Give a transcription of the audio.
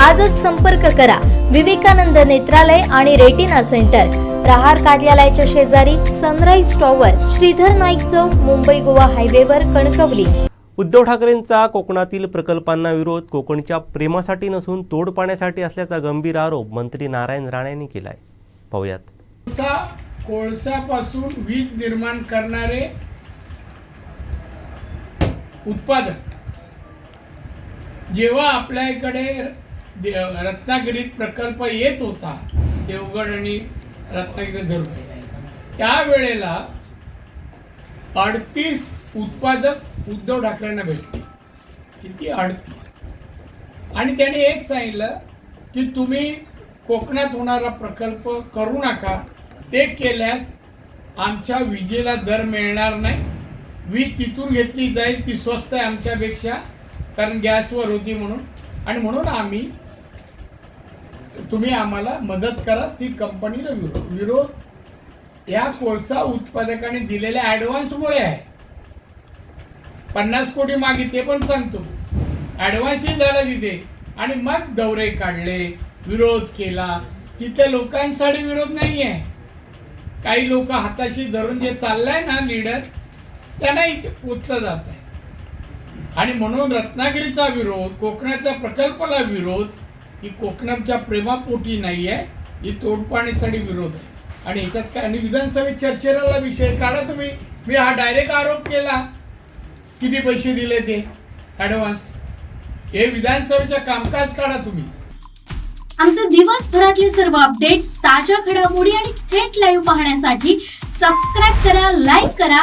आजच संपर्क करा. विवेकानंद नेत्रालय आणि रेटिना सेंटर. प्रहार कार्यालयाच्या शेजारी सनराईज टॉवर श्रीधर नाईक चौक मुंबई गोवा हायवेवर कणकवली. उद्धव ठाकरेंचा कोकणातील प्रकल्पांना विरोध कोकणच्या प्रेमासाठी नसून तोड पाण्यासाठी असल्याचा गंभीर आरोप मंत्री नारायण राणेंनी केलाय. पाहुयात. कोळसा कोळसापासून वीज निर्माण करणारे उत्पादक. जेव्हा आपल्या इकडे दे- रत्नागिरीत प्रकल्प येत होता देवगड आणि रत्नागिरी धरून. त्यावेळेला अडतीस उत्पादक उद्धव ठाकरेंना भेटले. किती? अडतीस. आणि त्याने एक सांगितलं की तुम्ही कोकणात होणारा प्रकल्प करू नका. ते केल्यास आमच्या विजेला दर मिळणार नाही. वीज तिथून घेतली जाईल ती स्वस्त आहे आमच्यापेक्षा कारण गॅसवर होती म्हणून. आणि म्हणून आम्ही तुम्ही आम्हाला मदत करा ती कंपनीला विरोध विरोध. या कोळसा उत्पादकाने दिलेल्या ॲडव्हान्समुळे आहे. पन्नास कोटी मागे ते पण सांगतो. ॲडव्हान्सही झाला तिथे. आणि मग दौरे काढले विरोध केला. तिथे लोकांसाठी विरोध नाही आहे काही लोक हाताशी धरून जे चाललंय ना लीडर त्यांना इथे पोचलं जात आहे आणि म्हणून रत्नागिरीचा विरोध कोकणाच्या प्रकल्पाला विरोध ही कोकणाच्या प्रेमापोटी नाही आहे ही तोडपाणीसाठी विरोध आहे. आणि याच्यात काय आणि विधानसभेत चर्चेला विषय काढा तुम्ही. मी हा डायरेक्ट आरोप केला. किती पैसे दिले ते? ॲडव्हान्स हे विधानसभेचं कामकाज काढा तुम्ही. आमचे दिवसभरातले सर्व अपडेट्स ताज्या घडामोडी आणि थेट लाईव्ह पाहण्यासाठी सबस्क्राईब करा लाईक करा